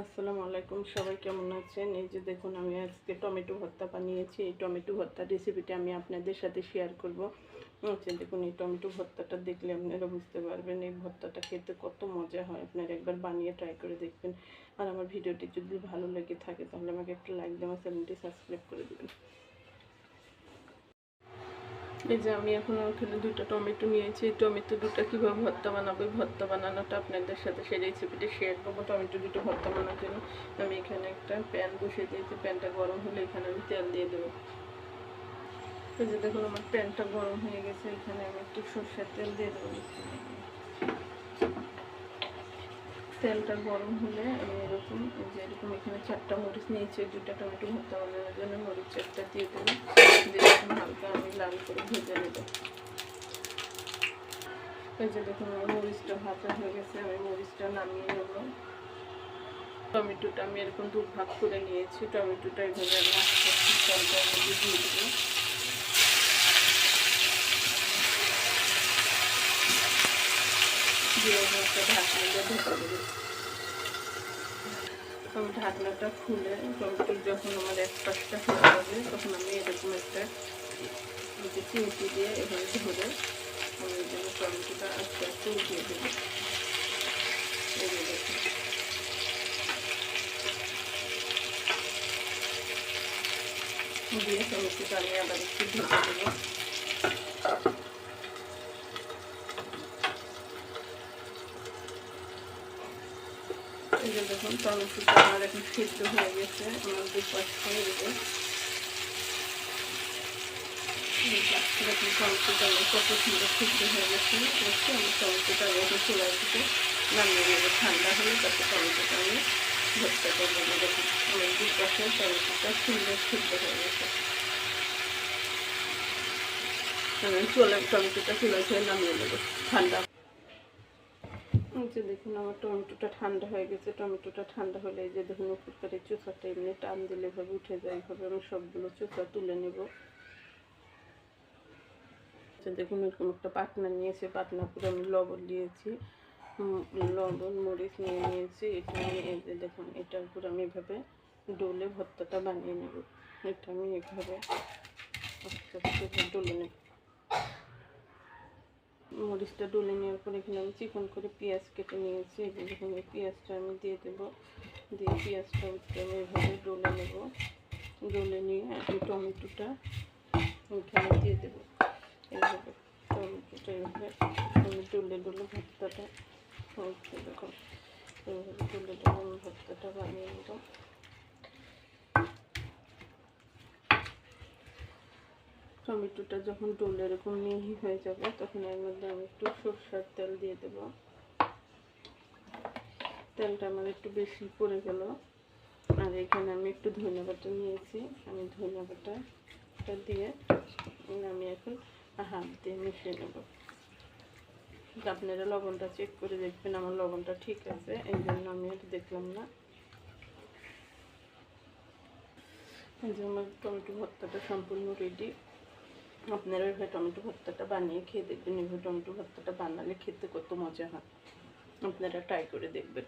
আসসালামু আলাইকুম, সবাই কেমন আছেন? এই যে দেখুন, আমি আজকে টমেটো ভর্তা বানিয়েছি। এই টমেটো ভর্তার রেসিপিটা আমি আপনাদের সাথে শেয়ার করব। আচ্ছা দেখুন, এই টমেটো ভর্তাটা দেখলে আপনারা বুঝতে পারবেন, এই ভর্তাটা খেতে কত মজা হয়। আপনারা একবার বানিয়ে ট্রাই করে দেখবেন। আর আমার ভিডিওটি যদি ভালো লেগে থাকে, তাহলে আমাকে একটা লাইক দেওয়া চ্যানেলটি সাবস্ক্রাইব করে দেবেন। এই যে আমি এখন ওখানে দুটো টমেটো নিয়েছি। টমেটো দুটো কীভাবে ভর্তা বানাবো? ভর্তা বানানোটা আপনাদের সাথে সেই রেসিপিটা শেয়ার করব। টমেটো দুটো ভর্তা বানানোর জন্য আমি এখানে একটা প্যান বসিয়ে দিয়েছি। প্যানটা গরম হলে এখানে আমি তেল দিয়ে দেবো। এই যে দেখুন, আমার প্যানটা গরম হয়ে গেছে। এখানে আমি একটু সর্ষের তেল দিয়ে দেবো। তেলটা গরম হলে আমি এরকম যে এরকম এখানে চারটা মরিচ নিয়েছি দুটা টমেটো ভর্তা বানানোর জন্য মরিচ চারটা দিয়ে দেবো। দিয়ে হালকা আমি লাল করে ভেজে নেব। এই যে দেখুন, আমার মরিচটা ভাজা হয়ে গেছে, আমি মরিচটা নামিয়ে নেব। টমেটোটা আমি এরকম দু ভাগ করে নিয়েছি, টমেটোটা এইভাবে আমি আস্তে আস্তে দিয়ে দেবো। দিয়ে একটা ঢাকনা দিয়ে ঢেকে দেবো আমি ঢাকনাটা খুলে টমেটো যখন আমার এক পাশটা হয়ে যাবে তখন আমি এরকম একটা চিমটি দিয়ে এভাবে ধরে আমি জন্য টমেটোটা আস্তে আস্তে উঠিয়ে দেবো দিয়ে টমেটোটা আমি আবার একটু ঢেকে দেবো দেখুন টমেটোটা আমার এখন সিদ্ধ হয়ে গেছে। আমার দু পাশ গেছে দেখুন সুন্দর হয়ে গেছে। আমি নামিয়ে ঠান্ডা হলে তারপর টমেটোটা আমি ভর্তা করব। দেখুন, আমার দু টমেটোটা সুন্দর হয়ে গেছে। চলে টমেটোটা চুলায় থেকে নামিয়ে নেব। ঠান্ডা যে দেখুন, আমার টমেটোটা ঠান্ডা হয়ে গেছে। টমেটোটা ঠান্ডা হলে যে দেখুন উপর করে চোষাটা এমনি টান দিলে এভাবে উঠে যায়, এভাবে আমি সবগুলো চোষা তুলে নেব। আচ্ছা দেখুন, এরকম একটা পাটনা নিয়েছে পাটনা করে আমি লবণ দিয়েছি। লবণ, মরিচ নিয়ে নিয়েছি, এটা আমি এই যে দেখুন, এটার উপর আমি এভাবে ডোলে ভর্তাটা বানিয়ে নেব। এটা আমি এভাবে আস্তে আস্তে ডলে নেব। মরিচটা ডলে নেওয়ার পর এখানে আমি চিকন করে পেঁয়াজ কেটে নিয়েছি। এই পেঁয়াজটা আমি দিয়ে দেবো। দিয়ে পেঁয়াজটা আমি এভাবে ডলে নেব। ডলে নিয়ে আমি টমেটোটা এখানে দিয়ে দেবো। এইভাবে টমেটোটা এভাবে আমি ডলে ডলে ভর্তাটা হচ্ছে দেখুন। এইভাবে ডলে ডলে আমি ভর্তাটা বানিয়ে নেব। টমেটোটা যখন ডোলে এরকম মিহি হয়ে যাবে, তখন এর মধ্যে আমি একটু সরষার তেল দিয়ে দেব। তেলটা আমার একটু বেশি পড়ে গেল। আর এখানে আমি একটু ধনিয়া বাটা নিয়েছি। আমি ধনিয়া বাটাটা দিয়ে আমি এখন হাত দিয়ে মিশিয়ে নেব। আপনারা লবণটা চেক করে দেখবেন, আমার লবণটা ঠিক আছে, এই জন্য আমি এটা দেখলাম না। এই যে আমার টমেটো ভর্তাটা সম্পূর্ণ রেডি আপনারা এভাবে টমেটো ভর্তাটা বানিয়ে খেয়ে দেখবেন এভাবে টমেটো ভর্তাটা বানালে খেতে কত মজা হয়। আপনারা ট্রাই করে দেখবেন।